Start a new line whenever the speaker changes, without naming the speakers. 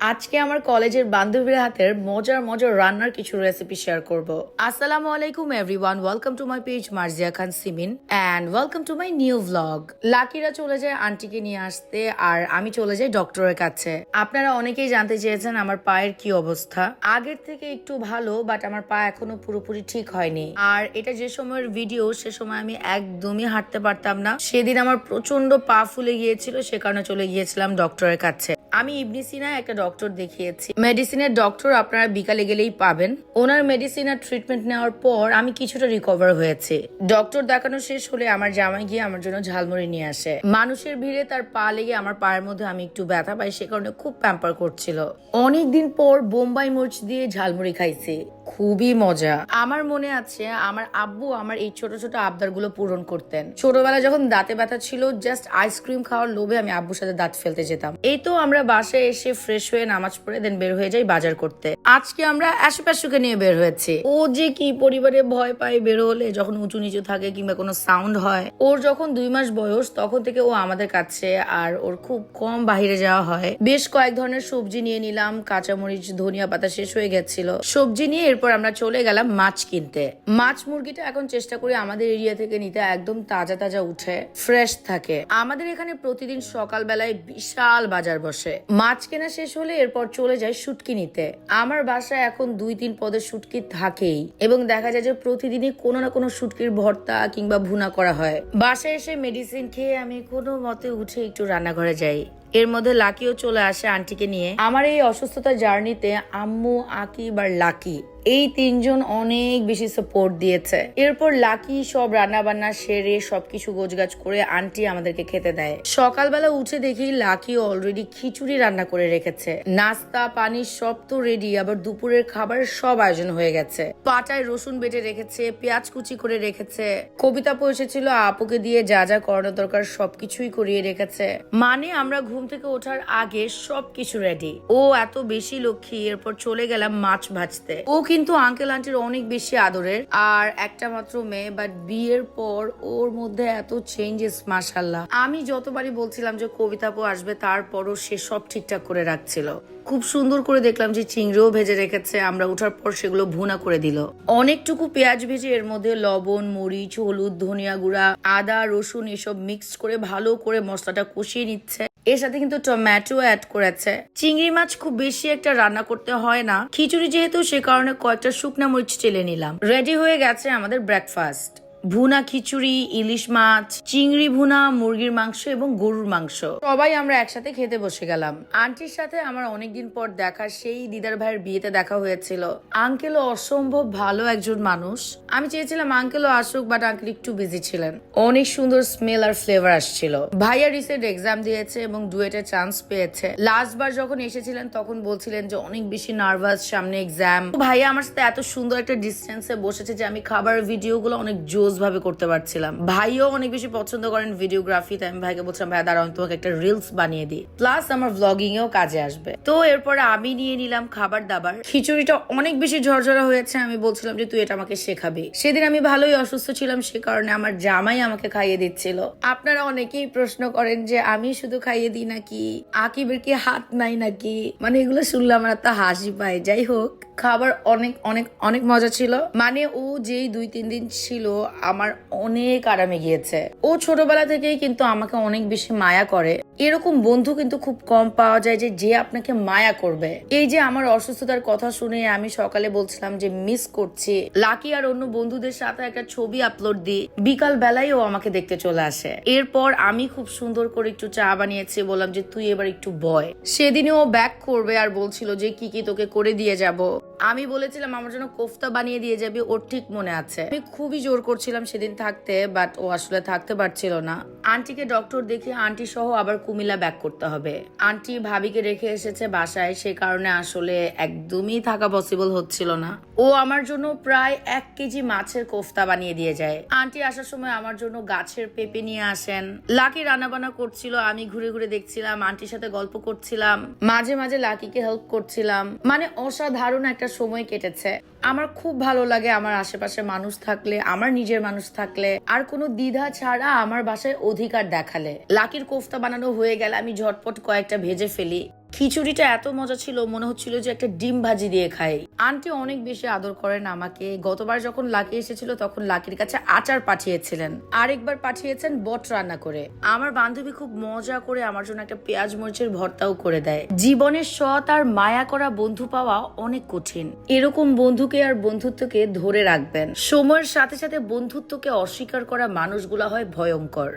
আজকে আমার কলেজের বান্ধবীর হাতের মজার মজার রান্নার কিছু রেসিপি শেয়ার করব। আসসালামু আলাইকুম everyone welcome to my page Marzia Khan Simin and welcome to my new vlog লাকিরা চলে যায় আন্টিকে নিয়ে আসতে, আর আমি চলে যাই ডক্টরের কাছে। আপনারা অনেকেই জানতে চেয়েছেন আমার পায়ের কি অবস্থা। আগের থেকে একটু ভালো বাট আমার পা এখনও পুরোপুরি ঠিক হয়নি। আর এটা যে সময়ের ভিডিও সে সময় আমি একদমই হাঁটতে পারতাম না। সেদিন আমার প্রচণ্ড পা ফুলে গিয়েছিল, সে কারণে চলে গিয়েছিলাম ডক্টরের কাছে। আমি ইবনি সিনায় একটা ডক্টর দেখিয়েছি। মেডিসিনের ডক্টর আপনারা বিকালে গেলেই পাবেন। ওনার মেডিসিনের ট্রিটমেন্ট নেওয়ার পর আমি কিছুটা রিকভার হয়েছে। ডক্টর দেখানো শেষ হলে আমার জামাই গিয়ে আমার জন্য ঝালমুড়ি নিয়ে আসে। মানুষের ভিড়ে তার পা লেগে আমার পায়ের মধ্যে আমি একটু ব্যথা পাই, সে কারণে খুব প্যাম্পার করছিল। অনেকদিন পর বোম্বাই মরিচ দিয়ে ঝালমুড়ি খাইছি। খুবই মজা। আমার মনে আছে, আমার আব্বু আমার এই ছোট ছোট আবদারগুলো পূরণ করতেন। ছোটবেলা যখন দাঁতে ব্যথা ছিল জাস্ট আইসক্রিম খাওয়ার লোভে আমি আব্বুর সাথে দাঁত ফেলতে যেতাম। এই তো আমরা বাসায় এসে ফ্রেশ হয়ে নামাজ পড়ে দেন বের হয়ে যাই বাজার করতে। আজকে আমরা আশুপাশুকে নিয়ে বের হয়েছি। ও যে কি পরিবারে ভয় পায় বের হলে, যখন উঁচু নিচু থাকে কিংবা কোনো সাউন্ড হয়, ওর যখন দুই মাস বয়স, তখন থেকে ও আমাদের কাছে আর ওর খুব কম বাইরে যাওয়া হয়। বেশ কয়েক ধরনের সবজি নিয়ে নিলাম, কাঁচামরিচ, ধনিয়া পাতা শেষ হয়ে গেছিল। সবজি নিয়ে এরপর আমরা চলে গেলাম মাছ কিনতে। মাছ মুরগিটা এখন চেষ্টা করি আমাদের এরিয়া থেকে নিতে, একদম তাজা তাজা উঠে ফ্রেশ থাকে। আমাদের এখানে প্রতিদিন সকালবেলায় বিশাল বাজার বসে। মাছ কেনা শেষ হলে এরপর চলে যায় শুটকি নিতে। আমার বাসায় এখন দুই তিন পদের শুটকি থাকেই, এবং দেখা যায় যে প্রতিদিনই কোনো না কোনো শুটকির ভর্তা কিংবা ভুনা করা হয়। বাসায় এসে মেডিসিন খেয়ে আমি কোনো মতে উঠে একটু রান্নাঘরে যাই। এর মধ্যে লাকিও চলে আসে আন্টিকে নিয়ে। আমার এই অসুস্থতার জার্নিতে আম্মু, আকিব আর লাকি, এই তিনজন অনেক বেশি সাপোর্ট দিয়েছে। এরপর লাকি সব রান্না বান্না সেরে সবকিছু গোছগাছ করে আন্টি আমাদেরকে খেতে দেয়। সকালবেলা উঠে দেখি লাকি অলরেডি খিচুড়ি রান্না করে রেখেছে। নাস্তা পানি সব তো রেডি আবার দুপুরের খাবার সব আয়োজন হয়ে গেছে। পাটায় রসুন বেটে রেখেছে, পেঁয়াজ কুচি করে রেখেছে। কবিতা পৌঁছেছিল আপুকে দিয়ে যা যা করানো দরকার সবকিছুই করিয়ে রেখেছে। মানে আমরা ঘুম থেকে ওঠার আগে সবকিছু রেডি ও এত বেশি লক্ষ্মী, এরপর চলে গেলাম মাছ ভাজতে। ও কিন্তু আঙ্কেল আন্টির অনেক বেশি আদরের, আর একটা মাত্র মেয়ে বাট বিয়ের পর ওর মধ্যে এত চেঞ্জেস মাসাল্লাহ আমি যতবারই বলছিলাম যে কবিতা আপু আসবে, তারপরও সে সব ঠিকঠাক করে রাখছিল। খুব সুন্দর করে দেখলাম যে চিংড়িও ভেজে রেখেছে, আমরা ওঠার পর সেগুলো ভুনা করে দিল। অনেকটুকু পেঁয়াজ ভেজে এর মধ্যে লবণ, মরিচ, হলুদ, ধনিয়া গুঁড়া, আদা, রসুন এসব মিক্স করে ভালো করে মশলাটা কষিয়ে নিচ্ছে। এর সাথে কিন্তু টমেটো অ্যাড করেছে। চিংড়ি মাছ খুব বেশি একটা রান্না করতে হয় না। খিচুড়ি যেহেতু সে কারণে কয়েকটা শুকনা মরিচ চেলে নিলাম। রেডি হয়ে গেছে আমাদের ব্রেকফাস্ট ভুনা খিচুড়ি, ইলিশ মাছ, চিংড়ি ভুনা, মুরগির মাংস এবং গরুর মাংস। সবাই আমরা একসাথে খেতে বসে গেলাম। আন্টির সাথে আমার অনেকদিন পর দেখা, সেই দিদার ভাইয়ের বিয়েতে দেখা হয়েছিল। আঙ্কেলও অসম্ভব ভালো একজন মানুষ। আমি চেয়েছিলাম আঙ্কেলও আসুক, বাট আঙ্কেল একটু বিজি ছিলেন। অনেক সুন্দর স্মেল আর ফ্লেভার আসছিল। ভাইয়া রিসেন্ট এক্সাম দিয়েছে এবং ডুয়েটের চান্স পেয়েছে। লাস্ট বার যখন এসেছিলেন, তখন বলছিলেন যে অনেক বেশি নার্ভাস সামনে এক্সাম ভাইয়া আমার সাথে এত সুন্দর একটা ডিস্টেন্সে বসেছে যে আমি খাবার ভিডিওগুলো অনেক জোস ভাবে করতে পারছিলাম। ভাইও অনেক বেশি পছন্দ করেন ভিডিওগ্রাফি তাই আমি ভাইকে বলছিলাম, ভাইয়া, দাঁড়াও তোমাকে একটা রিলস বানিয়ে দিই। প্লাস আমার ব্লগিং এও কাজে আসবে। তো এরপরে আমি নিয়ে নিলাম খাবার দাবার খিচুড়িটা অনেক বেশি ঝরঝরা হয়েছে। আমি বলছিলাম যে, তুই এটা আমাকে শেখাবি। সেদিন আমি ভালোই অসুস্থ ছিলাম, সে কারণে আমার জামাই আমাকে খাইয়ে দিচ্ছিল। আপনারা অনেকেই প্রশ্ন করেন যে, আমি শুধু খাইয়ে দিই নাকি? আকিবের কি হাত নাই নাকি? মানে এগুলো শুনলে আমার এত হাসি পায়। যাই হোক খাবার অনেক অনেক অনেক মজা ছিল। মানে ও যেই দুই, তিন দিন ছিল, আমার অনেক আরামে গিয়েছে। ও ছোটবেলা থেকেই কিন্তু আমাকে অনেক বেশি মায়া করে। এরকম বন্ধু কিন্তু খুব কম পাওয়া যায় যে যে আপনাকে মায়া করবে। এই যে আমার অসুস্থতার কথা শুনে আমি সকালে বলছিলাম যে, মিস করছি। লাকি আর অন্য বন্ধুদের সাথে একটা ছবি আপলোড দিই। বিকাল বেলায় ও আমাকে দেখতে চলে আসে। এরপর আমি খুব সুন্দর করে একটু চা বানিয়েছি, বললাম যে, তুই এবার একটু বয়। সেদিনে ও ব্যাক করবে আর বলছিল যে, কি কি তোকে করে দিয়ে যাব? আমি বলেছিলাম আমার জন্য কোফতা বানিয়ে দিয়ে যাবি, ওর ঠিক মনে আছে। আমি খুবই জোর করছিলাম সেদিন থাকতে বাট ও আসলে থাকতে পারছিল না। আন্টিকে ডক্টর দেখে আন্টি সহ আবার কুমিল্লা ব্যাক করতে হবে। আন্টি ভাবিকে রেখে এসেছে বাসায়, সে কারণে আসলে একদমই থাকা পসিবল হচ্ছিল না। ও আমার জন্য প্রায় এক কেজি মাছের কোফতা বানিয়ে দিয়ে যায়। আন্টি আসার সময় আমার জন্য গাছের পেঁপে নিয়ে আসেন। লাকি রান্না বান্না করছিল, আমি ঘুরে ঘুরে দেখছিলাম, আন্টির সাথে গল্প করছিলাম। মাঝে মাঝে লাকিকে হেল্প করছিলাম। মানে অসাধারণ একটা সময় কেটেছে। আমার খুব ভালো লাগে আমার আশেপাশে মানুষ থাকলে, আমার নিজের মানুষ থাকলে। আর কোনো দ্বিধা ছাড়া আমার বাসায় অধিকার দেখালে। লাকির কোফতা বানানো হয়ে গেলে আমি ঝটপট কয়েকটা ভেজে ফেলি। খিচুড়িটা এত মজা ছিল, মনে হচ্ছিল যে একটা ডিম ভাজি দিয়ে খাই। আন্টি অনেক বেশি আদর করেন আমাকে। গতবার যখন লাকি এসেছিল, তখন লাকির কাছে আচার পাঠিয়েছিলেন। আরেকবার পাঠিয়েছেন বট রান্না করে। আমার বান্ধবী খুব মজা করে আমার জন্য একটা পেঁয়াজ মরিচের ভর্তাও করে দেয়। জীবনের সৎ আর মায়া করা বন্ধু পাওয়া অনেক কঠিন। এরকম বন্ধুকে আর বন্ধুত্বকে ধরে রাখবেন। সময়ের সাথে সাথে বন্ধুত্বকে অস্বীকার করা মানুষগুলা হয় ভয়ঙ্কর।